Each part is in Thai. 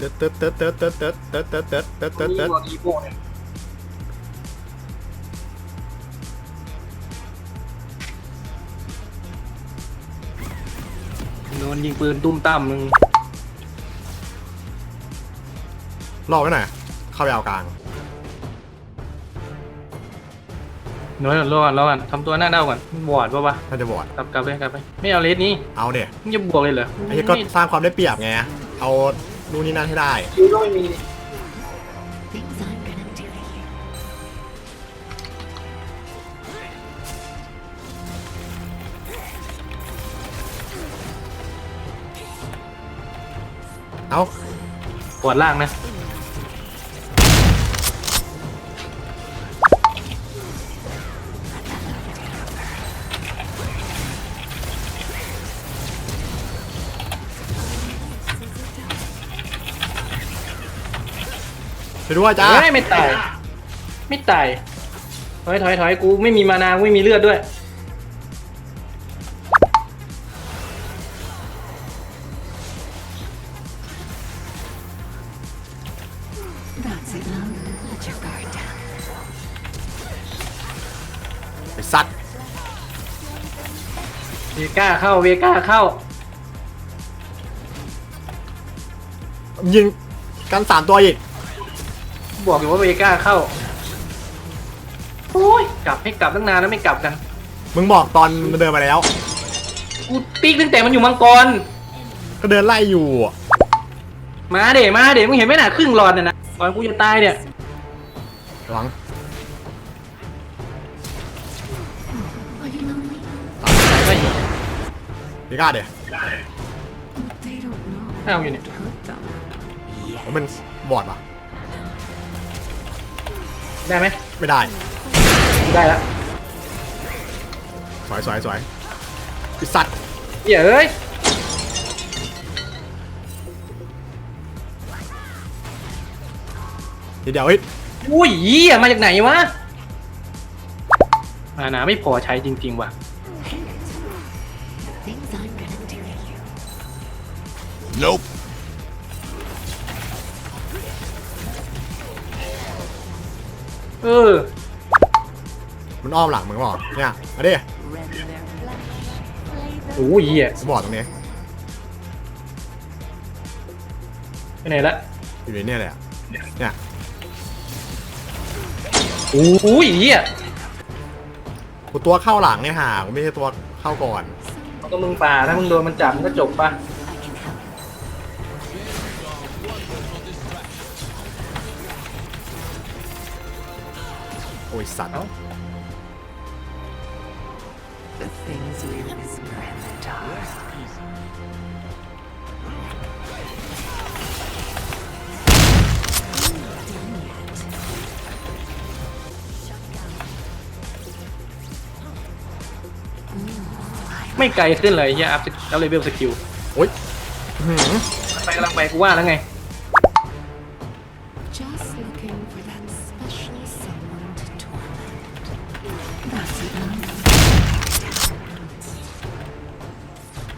เติร์ดเติร์ดเติร์ดเติร์ดเติร์ดเติร์ดเติร์ดเติร์ดเติร์ดเติร์ดเติร์ดเติร์ดอีโก้เนี่ยโดนยิงปืนตุ้มตั้มมึงรอไว้หน่อยเข้าไปเอากลางโดนรอก่อนรอก่อนทำตัวหน้าเด้าก่อนบอดปะวะน่าจะบอดกลับกลับไปกลับไป ไม่เอาเลสนี้เอาเดี๋ยมึงจะบวกเลยเหรอไอ้เหี้ยก็สร้างความได้เปรียบไงเอา นู่นนี่นั่นให้ได้คิวก็ไม่มี Things I'm gonna do to you. เอาปวดล่างนะ ไปด้วยจ้าเฮ้ยไม่ตาย ไม่ตาย ถอยถอยถอยกูไม่มีมานากูไม่มีเลือดด้วย That's it, love. Let your guard down. ไอ้สัตว์เวก้าเข้าเวก้าเข้า ยิงกันสามตัวอีก บอกอยู่ว่าเวก้าเข้าโอ้ยกลับให้กลับตั้งนานแล้วไม่กลับกัน มึงบอกตอนมันเดินมาแล้ว กูปีกตั้งแต่มันอยู่มังกร ก็เดินไล่อยู่มาเดมาเดมึงเห็นไหมน่ะครึ่งหลอดน่ะนะก่อนกูจะตายเนี่ย ระวัง Are you lonely? ตายไปพี่กล้าเดี๋ยว They don't know. อ้าวอยู่เนี่ย Hurt them. ผมเป็นบอดปะ ได้ไหมไม่ได้ ได้แล้วสวยสวยสวยไอ้สัตว์เหี้ยเอ้ยเดี๋ยวเดี๋ยวเฮ้ยอุ้ยเหี้ยมาจากไหนวะมานาไม่พอใช้จริง ๆ ว่ะ Things I'm gonna do to you. nope เออ มันอ้อมหลังมึงบอกเนี่ยมาดิโอ้ยเหี้ยบอดตรงนี้ไปไหนละอยู่ในเนี่ยเลยอะเนี่ยโอ้ยเหี้ยกูตัวเข้าหลังเนี่ยห่ากูไม่ใช่ตัวเข้าก่อน ก็มึงป่าถ้ามึงโดนมันจับมันก็จบป่ะ โอ้ยสัตว์เอ้า The things we whisper in the dark. ไม่ไกลขึ้นเลยเหี้ยอัพอัพเลเวลสกิลโอ้ยอื้อหือไปกำลังไปกูว่าแล้วไง Just looking for that special someone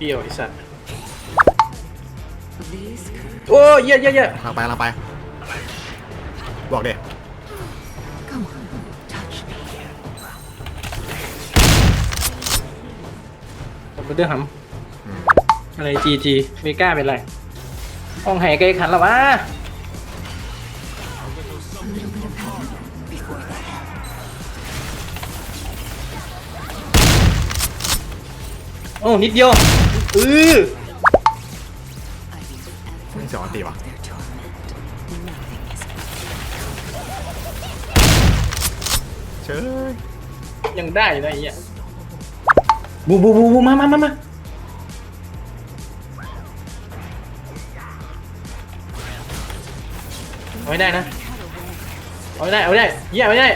เปรี้ยวไอ้สัตว์ These curves. โอ้ยเหี้ยเหี้ยเหี้ยกำลังไปกำลังไป บอกเด็ Come on, touch me. ผมเป็นเรื่องหำอะไรจีจีเมก้าเป็นไรห้องไหไกลขันแล้ววะ A little bit of heaven before the hell. โอ้นิดเดียว อือ I've used ไม่เสียวอันตีวะ their torment. Nothing is เชิญยังได้อยู่นะไอ้เหี้ยบูบูบูบูมามามามาเอาไม่ได้นะเอาไม่ได้เอาไม่ได้เหี้ยเอาไม่ได้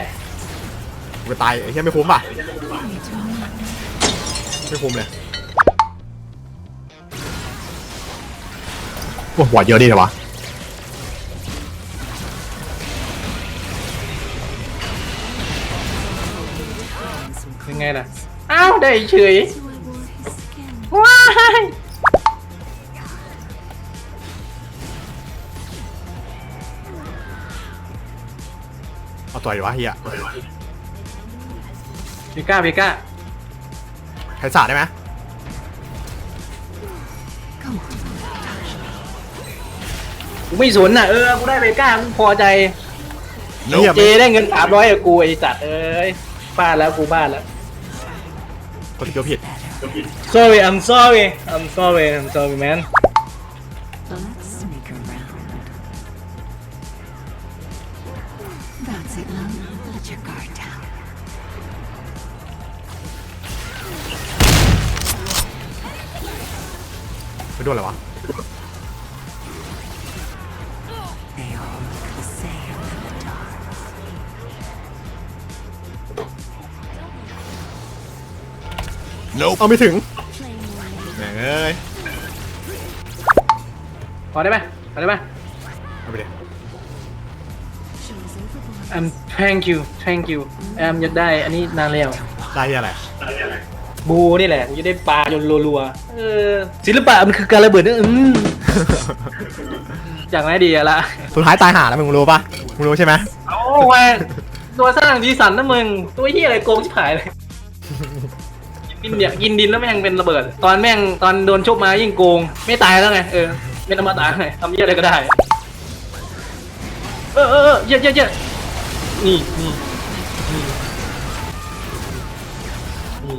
กูจะตายไอ้เหี้ยไม่คุ้มป่ะไม่คุ้มเลย โอ้บอดเยอะดีเลยวะยังไงล่ะ อ้าวได้เฉย ว้ายเอาตัวไหนวะเฮียเบก้าเบก้าใครสาดได้ไหม กูไม่สนน่ะเออกูได้เบก้ากูพอใจเฮียเจได้เงินสามร้อยกับกูไอ้สัตว์เอ้ยบ้านแล้วกูบ้านแล้วกดสกิลผิด sorry I'm sorry I'm sorry I'm sorry man Let's sneak around. That's it, love. Let your guard down. ไปโดนอะไรวะ เอาไม่ถึงแหม่งเอ้ยพอได้ไหมพอได้ไหม เอาไปดิ Show's overboard. I'm thank you thank you แอมอยากได้อันนี้นานแล้วได้ที่อะไรบูนี่แหละกูจะได้ปลาจนรัวๆเออศิลปะมันคือการระเบิดนะอืมอย่างไรดีอะละสุดท้ายตายห่าแล้วมึงรู้ปะมึงรู้ใช่ไหมโอ้แม่งตัวสร้างดีสันนะมึง ตัวเฮียอะไรโกงชิบหายเลย กินเนี่ยกินดินแล้วแม่งเป็นระเบิด ตอนแม่งตอนโดนชกมายิ่งโกง ไม่ตายแล้วไงเออเป็นอมตะไงทำเฮียอะไรก็ได้ เออเออเออเยอะเยอะเยอะนี่นี่นี่นี่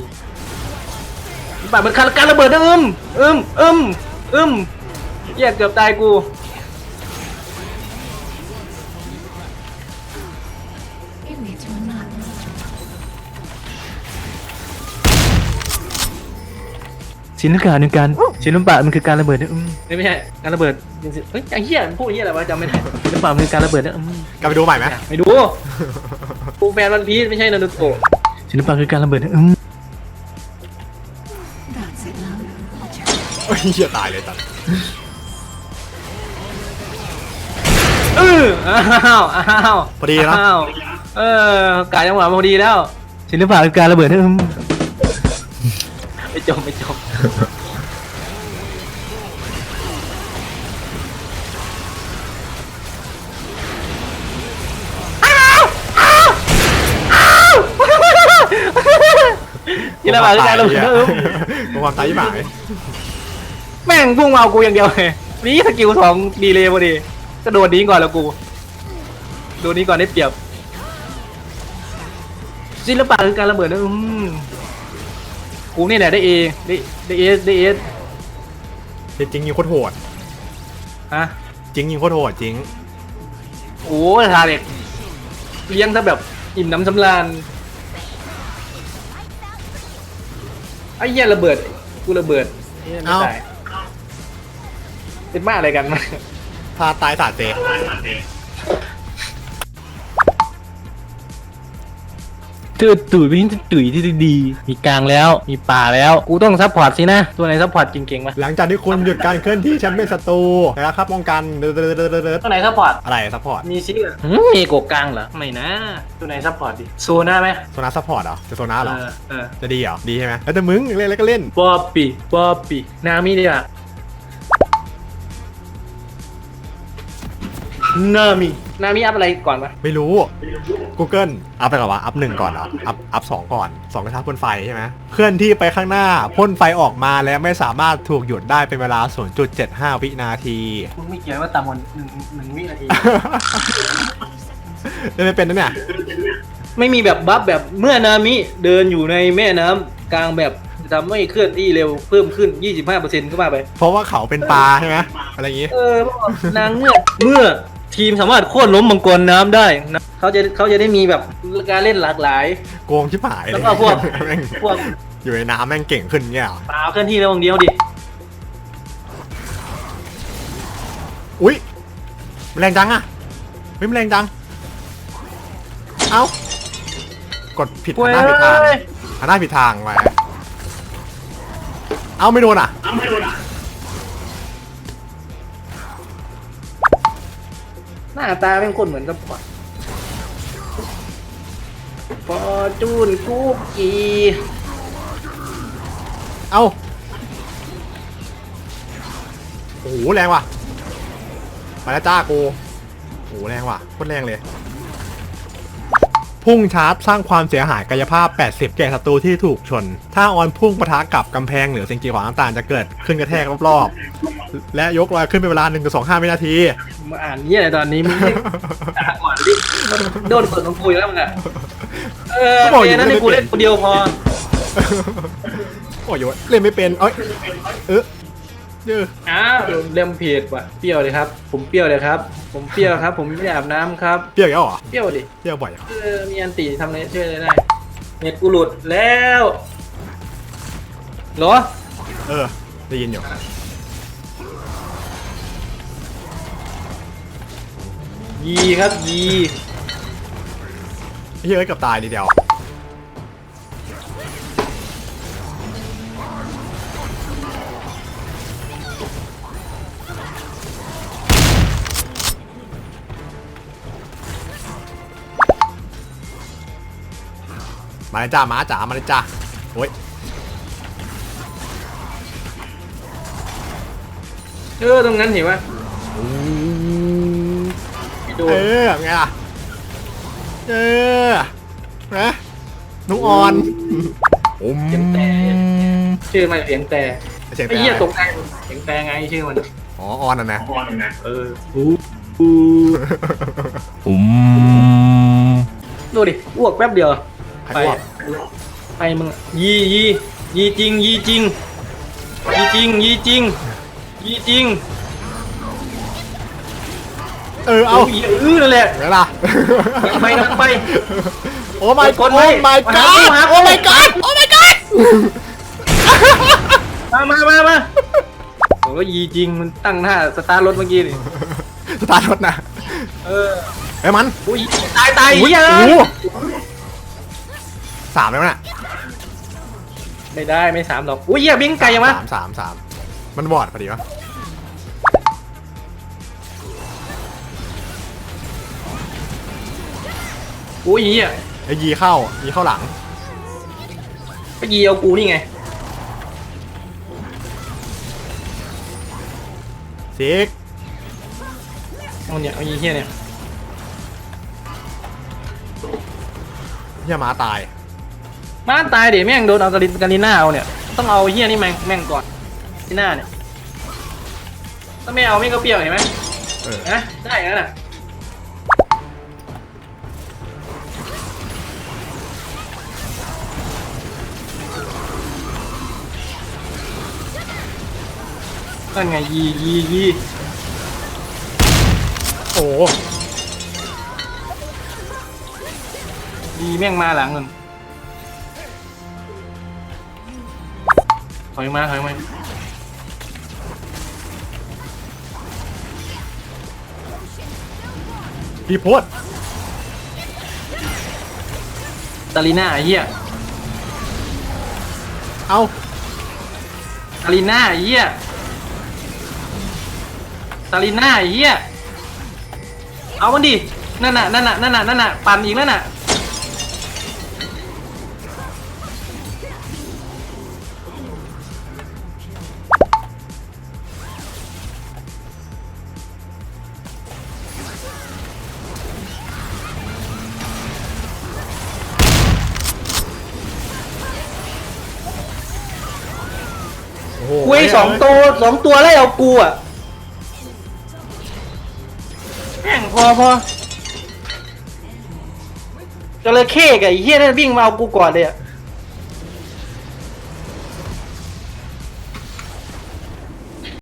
แบบมันการระเบิดนะอึมอึมอึมอึมเฮียเกือบตายกู ศิลปะหนึ่งการศิลปะมันคือการระเบิดนะอืมไม่ใช่การระเบิดเฮ้ยไอ้เหี้ยมันพูดเหี้ยอะไรวะจำไม่ได้ศิลปะมันคือการระเบิดนะอืมกลับไปดูใหม่ไหมไม่ดูกูแฟนวันพีชไม่ใช่นารูโตะศิลปะคือการระเบิดนะอืม That's it, love. Let your guard โอ้ยเฮียตายเลยตัดเอออ้าวอ้าวพอดีนะอ้าวเออกาจังหวะพอดีแล้วศิลปะคือการระเบิดนะอืมไม่จบไม่จบ ศิลปะคือการระเบิดนะอืมมึงความตายยี่หมายแม่งพุ่งมาเอากูอย่างเดียวเลยนี่สกิลสองดีเลยพอดีก็โดนนี้ก่อนแล้วกู โดนนี้ก่อนได้เปรียบศิลปะคือการระเบิดนะอืม กูนี่แหละได้เอได้ได้เอได้เอจริงยิงโคตรโหดฮะจริงยิงโคตรโหดจริงโอ้ทาเด็กเลี้ยงซะแบบอิ่มน้ำสำราญไอ้เหี้ยระเบิดกูระเบิดเหี้ยไม่เอ้าตายเป็นบ้าอะไรกันมาพาตายสาดเจ เตือตุ๋ยพี่ตุ๋ยที่ดี มีกลางแล้ว มีป่าแล้ว กูต้องซัพพอร์ตสินะ ตัวไหนซัพพอร์ตเก่งๆวะหลังจากที่คุณหยุดการเคลื่อนที่แชมเปี้ยนศัตรูนะครับครับป้องกันเดินเดินเดินเดินเดินตัวไหนซัพพอร์ตอะไรซัพพอร์ตมีซิกเหรอหืมมีโกกลางเหรอ ไม่นะ ตัวไหนซัพพอร์ตดิโซน่าไหมโซนาซัพพอร์ตเหรอจะโซนาเหรอเออเออจะดีเหรอดีใช่ไหมแล้วแต่มึงเล่นแล้วก็เล่นบอบบี้บอบบี้นามิดีอะ นามินามิอัพอะไรก่อนปะไม่รู้ Google อัพไปก่อนวะอัพหนึ่งก่อนเหรออัพอัพสองก่อนสองกระทะพ่นไฟใช่ไหมเคลื่อนที่ไปข้างหน้าพ่นไฟออกมาและไม่สามารถถูกหยุดได้เป็นเวลา 0.75 วินาที มึงไม่เกี่ยวว่าต่ำกว่าหนึ่งหนึ่งวินาทีเล่นไม่เป็นนะเนี่ยไม่มีแบบบัฟแบบเมื่อนามิเดินอยู่ในแม่น้ำกลางแบบจะทำให้เคลื่อนที่เร็วเพิ่มขึ้น 25%ก็มาไป เพราะว่าเขาเป็นปลาใช่ไหมอะไรอย่างงี้ เออนางเงือกเมื่อ ทีมสามารถโค่นล้มมังกรน้ำได้นะเขาจะเขาจะได้มีแบบการเล่นหลากหลาย โกงชิบหายเลยแล้วก็พวกแม่งพวกอยู่ในน้ำแม่งเก่งขึ้นเนี่ยเหรอเปล่าเคลื่อนที่เร็วอย่างเดียวดิอุ้ยแรงจังอะเฮ้ยมันแรงจัง เอ้ากดผิดหันหน้าผิดทางหันหน้าผิดทางไว้เอ้าไม่โดนอะ หน้าตาเป็นคนเหมือนกับพอนฟอจูนกูกีเอ้าโอ้โหแรงว่ะ ไปแล้วจ้ากูโอ้โหแรงว่ะโคตรแรงเลย พุ่งชาร์จสร้างความเสียหายกายภาพ 80 แก่ศัตรูที่ถูกชน ถ้าออนพุ่งปะทะกับกำแพงหรือสิ่งกีดขวางต่างๆจะเกิดขึ้นกระแทกรอบๆ และยกลอยขึ้นเป็นเวลา 1-25 วินาที มาอ่านเนี่ยอะไรตอนนี้มึงไม่อ่านก่อนดิโดนเปิดของกูอยู่แล้วมึงอะเออก็บอกอยู่ เกมนั้นให้กูไม่ได้เล่นคนเดียวพอ โอ้ยเล่นไม่เป็นเอ้ยเออ เอออ้าวเล่มผิดว่ะเปรี้ยวเลยครับ ผมเปรี้ยวเลยครับ ผมเปรี้ยวครับ ผมไม่ได้อาบน้ำครับ เปรี้ยวอีกแล้วเหรอเปรี้ยวดิเปรี้ยวบ่อยเหรอเออมีอันตีทำอะไรช่วยอะไรได้เน็ตกูหลุดแล้วเหรอเออได้ยินอยู่ยีครับยีเฮ้ยเอ้ยเกับตายนิดเดียว มาเลยจ้ามาจ๋ามาเลยจ้าโอ้ยเออตรงนั้นเห็นไหมโดเอนอไงล่ะเออนะนุกออนอืมเสียงแต่ชื่อมันเสียงแต่เสียงไอ้แต่เหี้ยอะไรตกใจเสียงแต่ไงชื่อมันอ๋อออนอะนะเอออืมดูดิอ้วกแป๊บเดียวใครไปอ้วก ไปมึงอะยียียีจริงยีจริงยีจริงยีจริงยีจริงเออเอาโยเออนั่นแหละไงล่ะไปนะไป โอ้ my กดโอ้ไว้ my มาหา god กูมาหากูโอ้ my god โอ้ my god มามามามาโอ้ยยีจริงมันตั้งท่าสตาร์ทรถเมื่อกี้นี่สตาร์ทรถนะเออไอ้ยมัน อุ้ยตายตายอุ้ยเหี้ยโอ้โห สามแล้วน่ะไม่ได้ไม่สามหรอกอุ้ยเหี้ยบิงไก่ยังวะสามสามสามมันบอดพอดีวะอุ้ยเหี้ยไอ้ยีเข้ายีเข้าหลังก็ยีเอากูนี่ไงซิกเอาเนี่ยเอายีเหี้ยเนี่ยเฮียหมาตาย มาตายเดี๋ยวแม่งโดนเอากาลินกาลิน่าเอาเนี่ย ต้องเอาเหี้ยนี่แม่งแม่งก่อนกาลิน่าเนี่ยถ้าไม่เอาไม่งก็เปรี้ยวเห็นไหมเออ นะได้อย่างนั้นน่ะนั่นไงยียียีโอ้โหยีแม่งมาหลังนึง ถอยมาถอยมาพี่โพดตาลีน่าไอ้เหี้ยเอาตาลีน่าไอ้เหี้ยตาลีน่าไอ้เหี้ยเอามันดินั่นน่ะนั่นน่ะนั่นน่ะนั่นน่ะปั่นอีกแล้วน่ะ คุยสองตัวสองตัวไล่เอากูอะแม่งพอพอจระเข้กับไอ้เหี้ยนั่นวิ่งมาเอากูก่อนเลยอะ